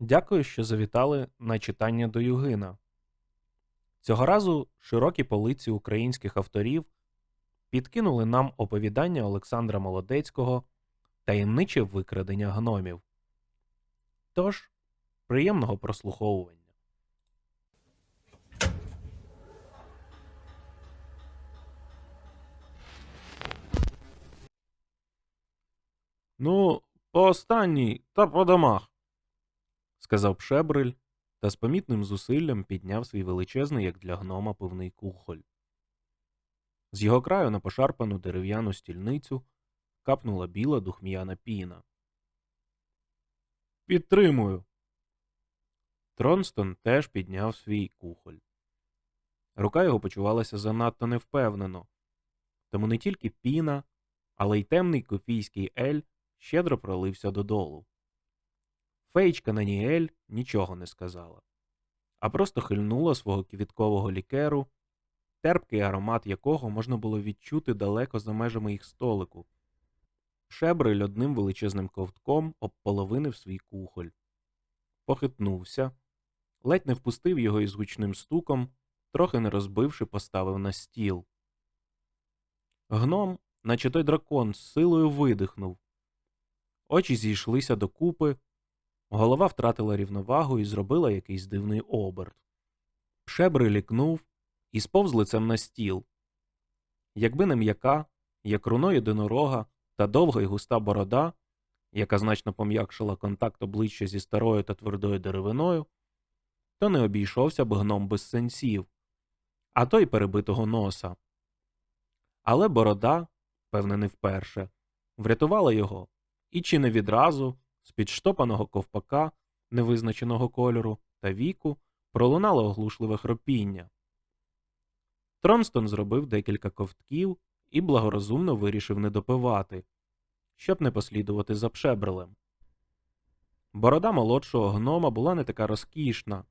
Дякую, що завітали на читання до Югина. Цього разу широкі полиці українських авторів підкинули нам оповідання Олександра Молодецького Таємниче викрадення гномів. Тож, приємного прослуховування. Ну, по останній та по домах, сказав Пшебриль та з помітним зусиллям підняв свій величезний, як для гнома, пивний кухоль. З його краю на пошарпану дерев'яну стільницю капнула біла духм'яна піна. Підтримую. Тронстон теж підняв свій кухоль. Рука його почувалася занадто невпевнено, тому не тільки піна, але й темний кофійський ель щедро пролився додолу. Феєчка Наніель нічого не сказала, а просто хильнула свого квіткового лікеру, терпкий аромат якого можна було відчути далеко за межами їх столику. Шебриль одним величезним ковтком обполовинив свій кухоль, похитнувся, ледь не впустив його із гучним стуком, трохи не розбивши, поставив на стіл. Гном, наче той дракон, з силою видихнув. Очі зійшлися докупи, голова втратила рівновагу і зробила якийсь дивний оберт. Шебри лікнув і сповз лицем на стіл. Якби не м'яка, як руно єдинорога та довга й густа борода, яка значно пом'якшила контакт обличчя зі старою та твердою деревиною, то не обійшовся б гном без сенсів, а то й перебитого носа. Але борода, певне, не вперше, врятувала його і чи не відразу, з під штопаного ковпака невизначеного кольору та віку, пролунало оглушливе хропіння. Тронстон зробив декілька ковтків і благорозумно вирішив не допивати, щоб не послідувати за пшебрелем. Борода молодшого гнома була не така розкішна,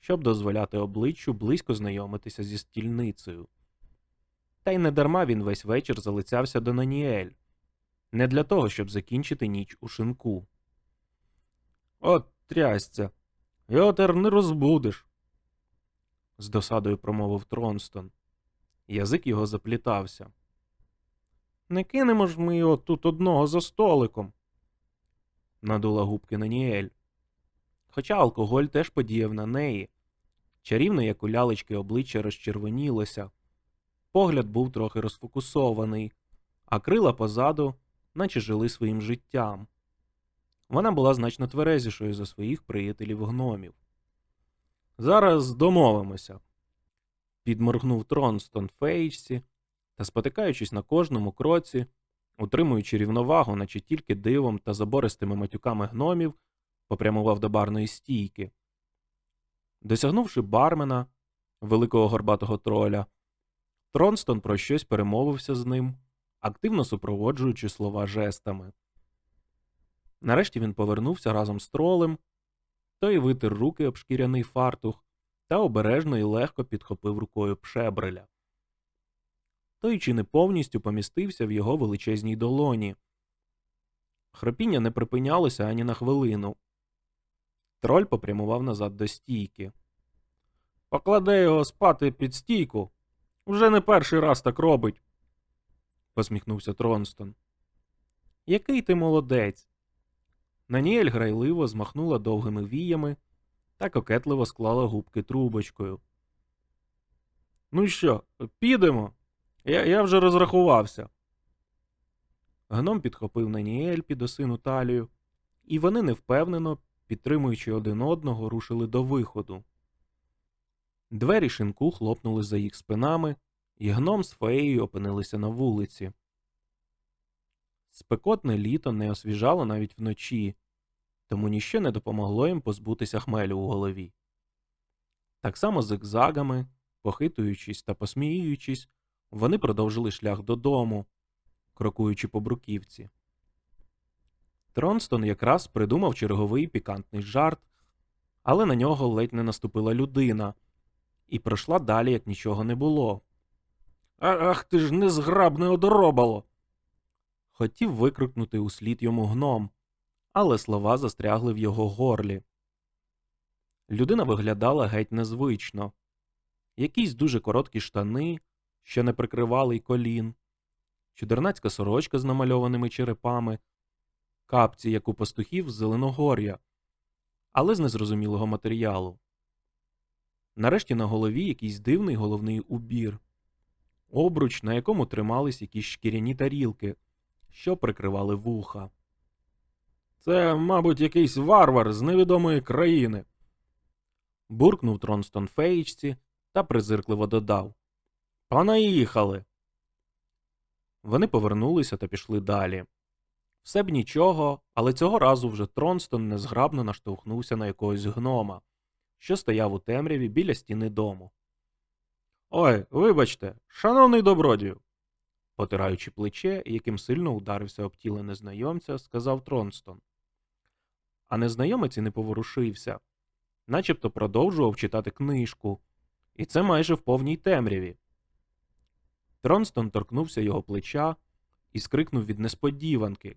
щоб дозволяти обличчю близько знайомитися зі стільницею. Та й недарма він весь вечір залицявся до Наніель, не для того, щоб закінчити ніч у шинку. От трясця, його тер не розбудиш, з досадою промовив Тронстон. Язик його заплітався. Не кинемо ж ми його тут одного за столиком, надула губки Наніель. Хоча алкоголь теж подіяв на неї. Чарівно, як у лялечки обличчя розчервонілося, погляд був трохи розфокусований, а крила позаду, наче жили своїм життям. Вона була значно тверезішою за своїх приятелів гномів. Зараз домовимося, підморгнув Тронстон Фейчці та, спотикаючись на кожному кроці, утримуючи рівновагу, наче тільки дивом та забористими матюками гномів, попрямував до барної стійки. Досягнувши бармена, великого горбатого троля, Тронстон про щось перемовився з ним, активно супроводжуючи слова жестами. Нарешті він повернувся разом з тролем, той витер руки об шкіряний фартух та обережно і легко підхопив рукою пшебреля. Той чи не повністю помістився в його величезній долоні. Хропіння не припинялося ані на хвилину. Троль попрямував назад до стійки. Покладе його спати під стійку. Вже не перший раз так робить, посміхнувся Тронстон. Який ти молодець. Наніель грайливо змахнула довгими віями та кокетливо склала губки трубочкою. Ну що, підемо? Я я вже розрахувався. Гном підхопив Наніель під осину талію, і вони невпевнено, підтримуючи один одного, рушили до виходу. Двері шинку хлопнули за їх спинами, і гном з феєю опинилися на вулиці. Спекотне літо не освіжало навіть вночі, тому ніщо не допомогло їм позбутися хмелю у голові. Так само зигзагами, похитуючись та посміюючись, вони продовжили шлях додому, крокуючи по бруківці. Тронстон якраз придумав черговий пікантний жарт, але на нього ледь не наступила людина і пройшла далі, як нічого не було. Ах ти ж незграбне одоробало. Хотів викрикнути услід йому гном, але слова застрягли в його горлі. Людина виглядала геть незвично. Якісь дуже короткі штани, що не прикривали й колін, чудернацька сорочка з намальованими черепами, капці, як у пастухів з Зеленогор'я, але з незрозумілого матеріалу. Нарешті на голові якийсь дивний головний убір, обруч, на якому тримались якісь шкіряні тарілки, що прикривали вуха. Це, мабуть, якийсь варвар з невідомої країни. буркнув Тронстон Феїчці та презиркливо додав. Понаїхали. Вони повернулися та пішли далі. Все б нічого, але цього разу вже Тронстон незграбно наштовхнувся на якогось гнома, що стояв у темряві біля стіни дому. Ой, вибачте, шановний добродію. Потираючи плече, яким сильно ударився об тіло незнайомця, сказав Тронстон. А незнайомець і не поворушився, начебто продовжував читати книжку, і це майже в повній темряві. Тронстон торкнувся його плеча і скрикнув від несподіванки.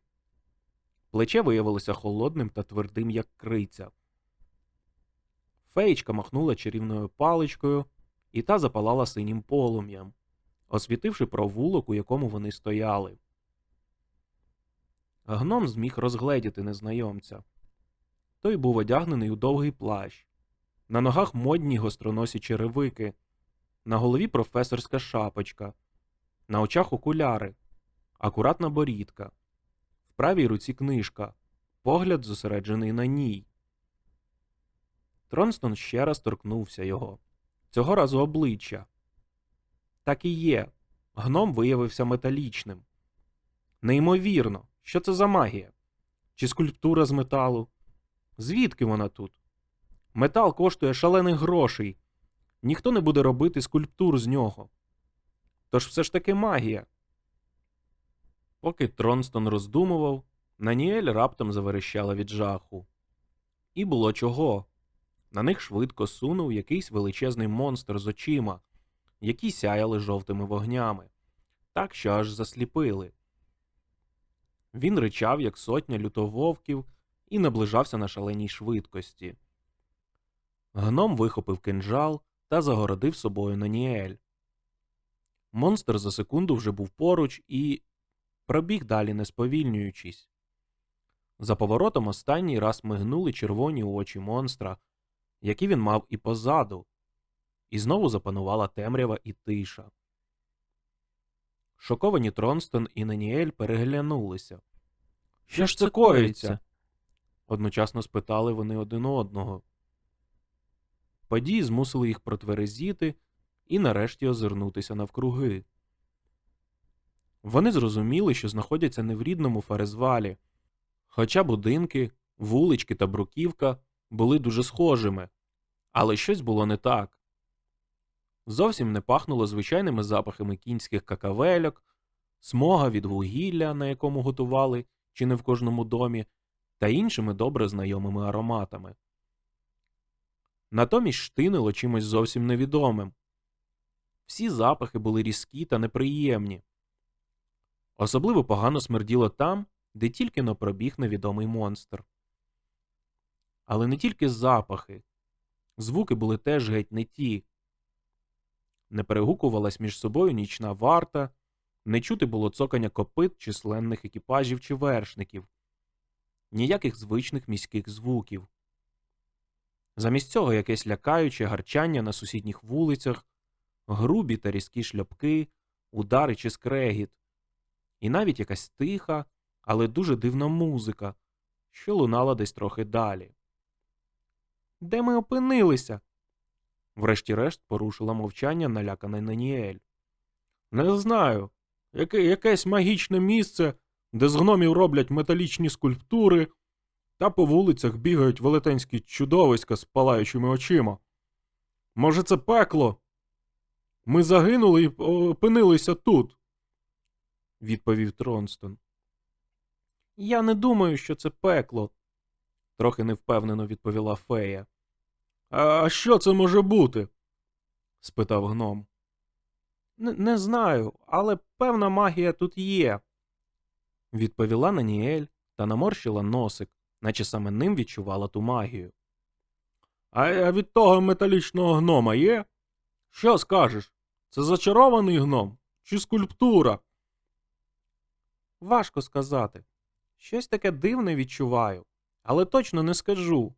Плече виявилося холодним та твердим, як криця. Феєчка махнула чарівною паличкою, і та запалала синім полум'ям, освітивши провулок, у якому вони стояли. Гном зміг розгледіти незнайомця. Той був одягнений у довгий плащ, на ногах модні гостроносі черевики, на голові професорська шапочка, на очах окуляри, акуратна борідка, в правій руці книжка, погляд зосереджений на ній. Тронстон ще раз торкнувся його, цього разу обличчя. Так і є. Гном виявився металічним. Неймовірно, що це за магія? Чи скульптура з металу? Звідки вона тут? Метал коштує шалених грошей. Ніхто не буде робити скульптур з нього. Тож все ж таки магія. Поки Тронстон роздумував, Наніель раптом заверещала від жаху. І було чого. На них швидко сунув якийсь величезний монстр з очима, які сяяли жовтими вогнями, так що аж засліпили. Він ричав, як сотня лютововків, і наближався на шаленій швидкості. Гном вихопив кинджал та загородив собою Наніель. Монстр за секунду вже був поруч і пробіг далі, не сповільнюючись. За поворотом останній раз мигнули червоні очі монстра, які він мав і позаду, і знову запанувала темрява і тиша. Шоковані Тронстон і Наніель переглянулися. Що ж це коїться? одночасно спитали вони один одного. Події змусили їх протверезіти і нарешті озирнутися навкруги. Вони зрозуміли, що знаходяться не в рідному Фарезвалі, хоча будинки, вулички та бруківка були дуже схожими, але щось було не так. Зовсім не пахнуло звичайними запахами кінських какавельок, смога від вугілля, на якому готували, чи не в кожному домі, та іншими добре знайомими ароматами. Натомість штинило чимось зовсім невідомим. Всі запахи були різкі та неприємні. Особливо погано смерділо там, де тільки но пробіг невідомий монстр. Але не тільки запахи, звуки були теж геть не ті. Не перегукувалась між собою нічна варта, не чути було цокання копит численних екіпажів чи вершників, ніяких звичних міських звуків. Замість цього якесь лякаюче гарчання на сусідніх вулицях, грубі та різкі шльопки, удари чи скрегіт, і навіть якась тиха, але дуже дивна музика, що лунала десь трохи далі. Де ми опинилися? Врешті-решт порушила мовчання налякана Наніель. Не знаю. Яке, якесь магічне місце, де з гномів роблять металічні скульптури, та по вулицях бігають велетенські чудовиська з палаючими очима. Може, це пекло? Ми загинули і опинилися тут, відповів Тронстон. Я не думаю, що це пекло, трохи невпевнено відповіла фея. А що це може бути? спитав гном. Не, не знаю, але певна магія тут є, відповіла Наніель та наморщила носик, наче саме ним відчувала ту магію. А від того металічного гнома є? Що скажеш? Це зачарований гном чи скульптура? Важко сказати. Щось таке дивне відчуваю, але точно не скажу.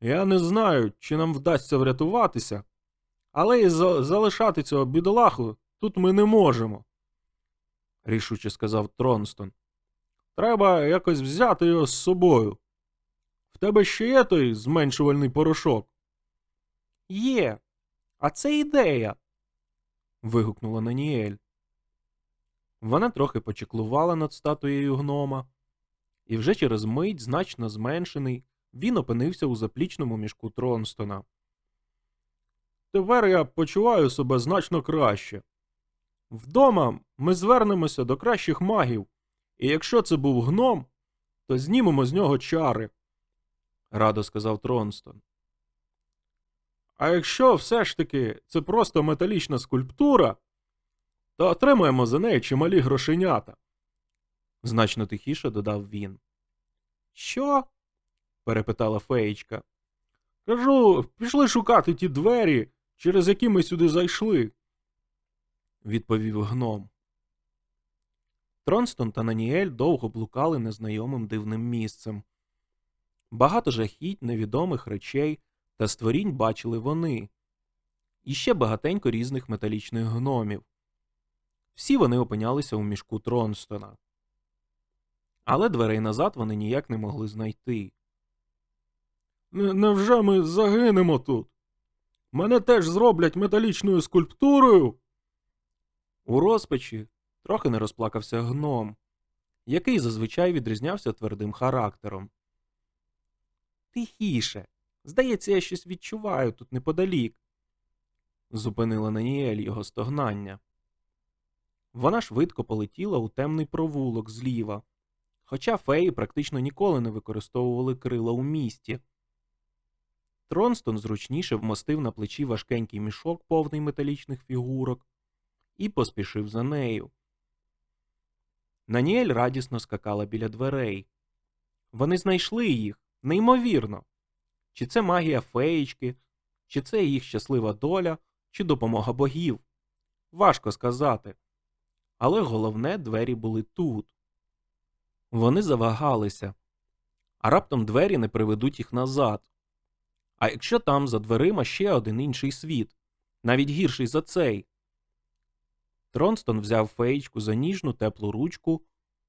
Я не знаю, чи нам вдасться врятуватися, але і за- залишати цього бідолаху тут ми не можемо, рішуче сказав Тронстон. Треба якось взяти його з собою. В тебе ще є той зменшувальний порошок? Є. А це ідея. вигукнула Наніель. Вона трохи почеклувала над статуєю гнома, і вже через мить, значно зменшений, він опинився у заплічному мішку Тронстона. Тепер я почуваю себе значно краще. Вдома ми звернемося до кращих магів, і якщо це був гном, то знімемо з нього чари, радо сказав Тронстон. А якщо все ж таки це просто металічна скульптура, то отримаємо за неї чималі грошенята, значно тихіше додав він. Що? Перепитала феєчка. Кажу, пішли шукати ті двері, через які ми сюди зайшли, відповів гном. Тронстон та Наніель довго блукали незнайомим дивним місцем. Багато жахіть, невідомих речей та створінь бачили вони, і ще багатенько різних металічних гномів. Всі вони опинялися у мішку Тронстона. Але дверей назад вони ніяк не могли знайти. Невже ми загинемо тут? Мене теж зроблять металічною скульптурою? У розпачі трохи не розплакався гном, який зазвичай відрізнявся твердим характером. Тихіше. Здається, я щось відчуваю тут неподалік. зупинила Наніель його стогнання. Вона швидко полетіла у темний провулок зліва, хоча феї практично ніколи не використовували крила у місті. Тронстон зручніше вмостив на плечі важкенький мішок, повний металічних фігурок, і поспішив за нею. Наніель радісно скакала біля дверей. Вони знайшли їх, неймовірно. Чи це магія феєчки, чи це їх щаслива доля, чи допомога богів. Важко сказати. Але головне, двері були тут. Вони завагалися, а раптом двері не приведуть їх назад. А якщо там за дверима ще один інший світ, навіть гірший за цей. Тронстон взяв феєчку за ніжну теплу ручку,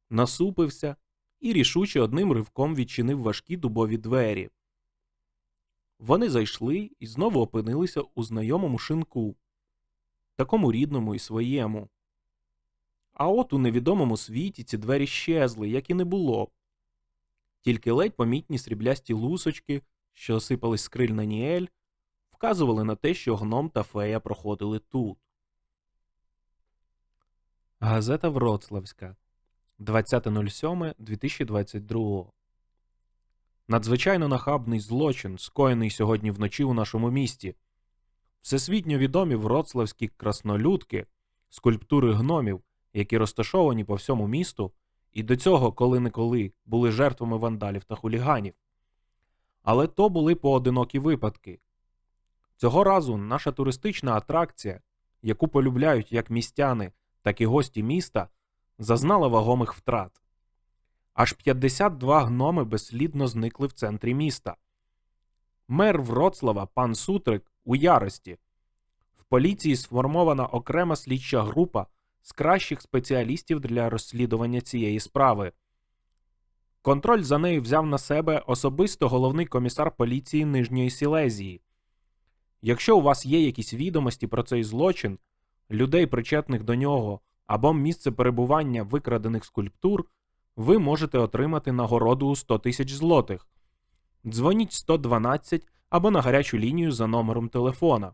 насупився і рішуче одним ривком відчинив важкі дубові двері. Вони зайшли і знову опинилися у знайомому шинку, такому рідному і своєму. А от у невідомому світі ці двері щезли, як і не було. Тільки ледь помітні сріблясті лусочки, що осипались з на Ніель, вказували на те, що гном та фея проходили тут. Газета Вроцлавська 20.07.2022 Надзвичайно нахабний злочин, скоєний сьогодні вночі у нашому місті. Всесвітньо відомі вроцлавські краснолюдки, скульптури гномів, які розташовані по всьому місту, і до цього коли-неколи були жертвами вандалів та хуліганів. Але то були поодинокі випадки. Цього разу наша туристична атракція, яку полюбляють як містяни, так і гості міста, зазнала вагомих втрат. Аж 52 гноми безслідно зникли в центрі міста. Мер Вроцлава, пан Сутрик, у ярості. В поліції сформована окрема слідча група з кращих спеціалістів для розслідування цієї справи. Контроль за нею взяв на себе особисто головний комісар поліції Нижньої Сілезії. Якщо у вас є якісь відомості про цей злочин, людей, причетних до нього, або місце перебування викрадених скульптур, ви можете отримати нагороду у 100 тисяч злотих. Дзвоніть 112 або на гарячу лінію за номером телефона